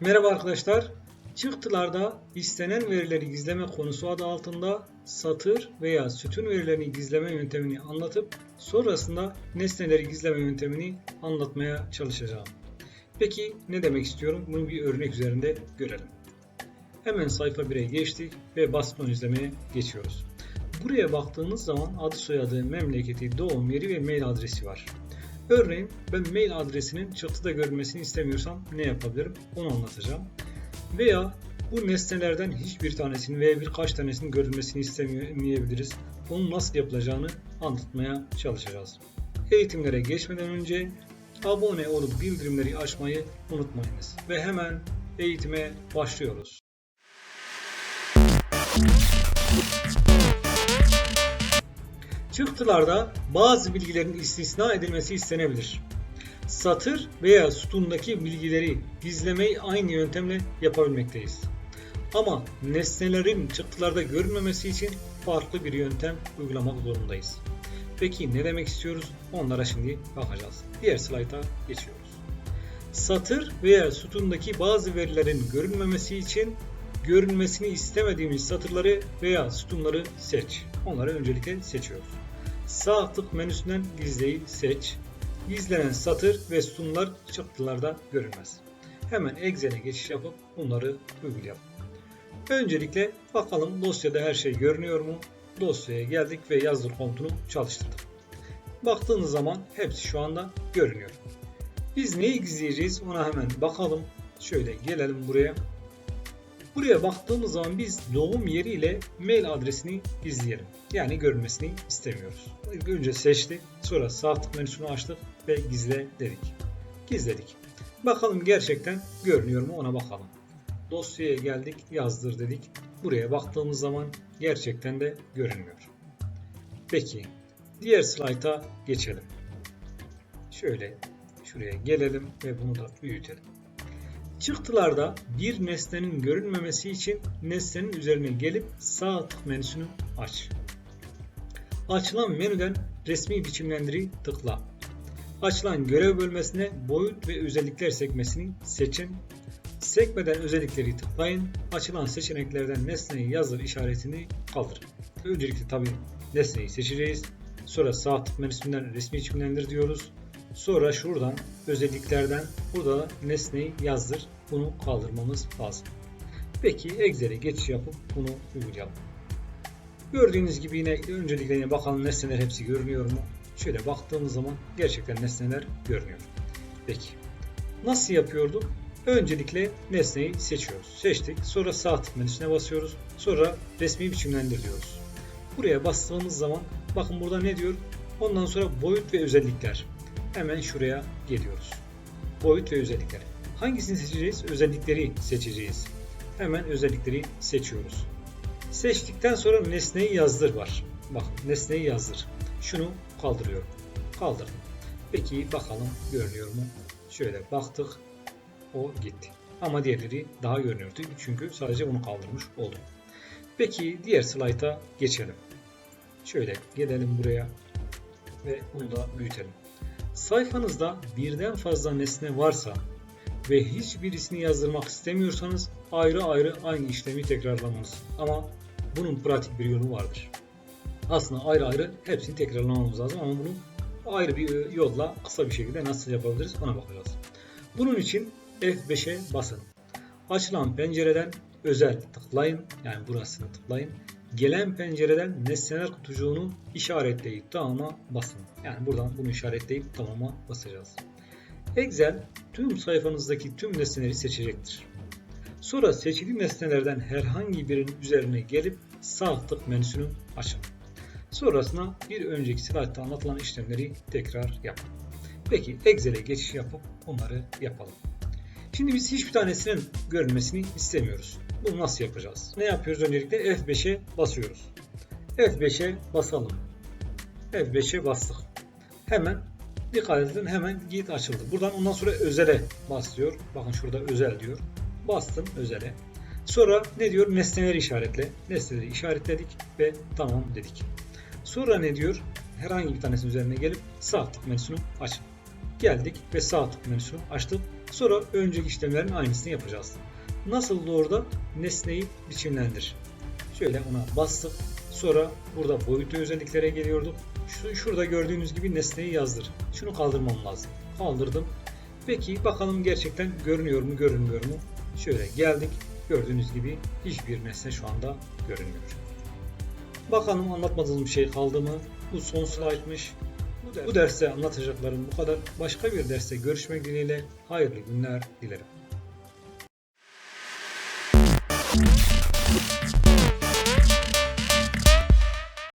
Merhaba arkadaşlar. Çıktılarda istenen verileri gizleme konusu adı altında satır veya sütun verilerini gizleme yöntemini anlatıp sonrasında nesneleri gizleme yöntemini anlatmaya çalışacağım. Peki ne demek istiyorum? Bunu bir örnek üzerinde görelim. Hemen sayfa 1'e geçtik ve basit ön izlemeye geçiyoruz. Buraya baktığınız zaman adı soyadı, memleketi, doğum yeri ve mail adresi var. Örneğin ben mail adresinin çıktıda görünmesini istemiyorsam ne yapabilirim? Onu anlatacağım. Veya bu nesnelerden hiçbir tanesinin veya birkaç tanesinin görülmesini istemeyebiliriz. Onun nasıl yapılacağını anlatmaya çalışacağız. Eğitimlere geçmeden önce abone olup bildirimleri açmayı unutmayınız. Ve hemen eğitime başlıyoruz. Çıktılarda bazı bilgilerin istisna edilmesi istenebilir. Satır veya sütundaki bilgileri gizlemeyi aynı yöntemle yapabilmekteyiz. Ama nesnelerin çıktılarda görünmemesi için farklı bir yöntem uygulamak zorundayız. Peki ne demek istiyoruz? Onlara şimdi bakacağız. Diğer slayta geçiyoruz. Satır veya sütundaki bazı verilerin görünmemesi için görünmesini istemediğimiz satırları veya sütunları seç. Onları öncelikle seçiyoruz. Sağ tık menüsünden gizleyi seç. Gizlenen satır ve sütunlar çıktılarda görünmez. Hemen Excel'e geçiş yapıp bunları uygulayalım. Öncelikle bakalım dosyada her şey görünüyor mu? Dosyaya geldik ve yazdır komutunu çalıştırdık. Baktığınız zaman hepsi şu anda görünüyor. Biz neyi gizleyeceğiz ona hemen bakalım. Şöyle gelelim buraya. Buraya baktığımız zaman biz doğum yeri ile mail adresini gizleyelim. Yani görünmesini istemiyoruz. Önce seçtik, sonra sağ tık menüsünü açtık ve gizle dedik. Gizledik. Bakalım gerçekten görünüyor mu ona bakalım. Dosyaya geldik, yazdır dedik. Buraya baktığımız zaman gerçekten de görünmüyor. Peki, diğer slayta geçelim. Şöyle şuraya gelelim ve bunu da büyütelim. Çıktılarda bir nesnenin görünmemesi için nesnenin üzerine gelip sağ tık menüsünü aç. Açılan menüden resmi biçimlendiri tıkla. Açılan görev bölmesine boyut ve özellikler sekmesini seçin. Sekmeden özellikleri tıklayın. Açılan seçeneklerden nesneyi yazır işaretini kaldırın. Öncelikle tabi nesneyi seçeceğiz. Sonra sağ tık menüsünden resmi biçimlendir diyoruz. Sonra şuradan özelliklerden burada da nesneyi yazdır. Bunu kaldırmamız lazım. Peki Excel'e geçiş yapıp bunu uygulayalım. Gördüğünüz gibi yine öncelikle yine bakalım nesneler hepsi görünüyor mu? Şöyle baktığımız zaman gerçekten nesneler görünüyor. Peki nasıl yapıyorduk? Öncelikle nesneyi seçiyoruz. Seçtik. Sonra sağ tık menüsüne basıyoruz. Sonra resmi biçimlendir diyoruz. Buraya bastığımız zaman bakın burada ne diyor? Ondan sonra boyut ve özellikler. Hemen şuraya geliyoruz. Boyut ve özellikler. Hangisini seçeceğiz? Özellikleri seçeceğiz. Hemen özellikleri seçiyoruz. Seçtikten sonra nesneyi yazdır var. Bak nesneyi yazdır. Şunu kaldırıyorum. Kaldırdım. Peki bakalım görünüyor mu? Şöyle baktık. O gitti. Ama diğerleri daha görünüyordu. Çünkü sadece bunu kaldırmış oldum. Peki diğer slayta geçelim. Şöyle gelelim buraya ve bunu da büyütelim. Sayfanızda birden fazla nesne varsa ve hiçbirisini yazdırmak istemiyorsanız ayrı ayrı aynı işlemi tekrarlamanız. Ama bunun pratik bir yolu vardır. Aslında ayrı ayrı hepsini tekrarlamamız lazım ama bunu ayrı bir yolla kısa bir şekilde nasıl yapabiliriz ona bakacağız. Bunun için F5'e basın. Açılan pencereden özel tıklayın. Yani burasını tıklayın. Gelen pencereden nesneler kutucuğunu işaretleyip tamama basın. Yani buradan bunu işaretleyip tamama basacağız. Excel tüm sayfanızdaki tüm nesneleri seçecektir. Sonra seçili nesnelerden herhangi birinin üzerine gelip sağ tık menüsünü açın. Sonrasında bir önceki slaytta anlatılan işlemleri tekrar yapın. Peki Excel'e geçiş yapıp onları yapalım. Şimdi biz hiçbir tanesinin görünmesini istemiyoruz. Bunu nasıl yapacağız? Ne yapıyoruz öncelikle? F5'e basıyoruz. F5'e basalım. F5'e bastık. Hemen dikkat edin hemen git açıldı. Buradan ondan sonra özele bas diyor. Bakın şurada özel diyor. Bastım özele. Sonra ne diyor? Nesneleri işaretle. Nesneleri işaretledik ve tamam dedik. Sonra ne diyor? Herhangi bir tanesinin üzerine gelip sağ tık menüsünü açın. Geldik ve sağ tık menüsünü açtık. Sonra önceki işlemlerin aynısını yapacağız. Nasıl orada nesneyi biçimlendir. Şöyle ona bastık. Sonra burada boyutu özelliklere geliyorduk. Şu, şurada gördüğünüz gibi nesneyi yazdır. Şunu kaldırmam lazım. Kaldırdım. Peki bakalım gerçekten görünüyor mu görünmüyor mu? Şöyle geldik. Gördüğünüz gibi hiçbir nesne şu anda görünmüyor. Bakalım anlatmadığım bir şey kaldı mı? Bu son slaytmış. Bu, ders- bu derste anlatacaklarım bu kadar. Başka bir derste görüşmek dileğiyle hayırlı günler dilerim. Thank you.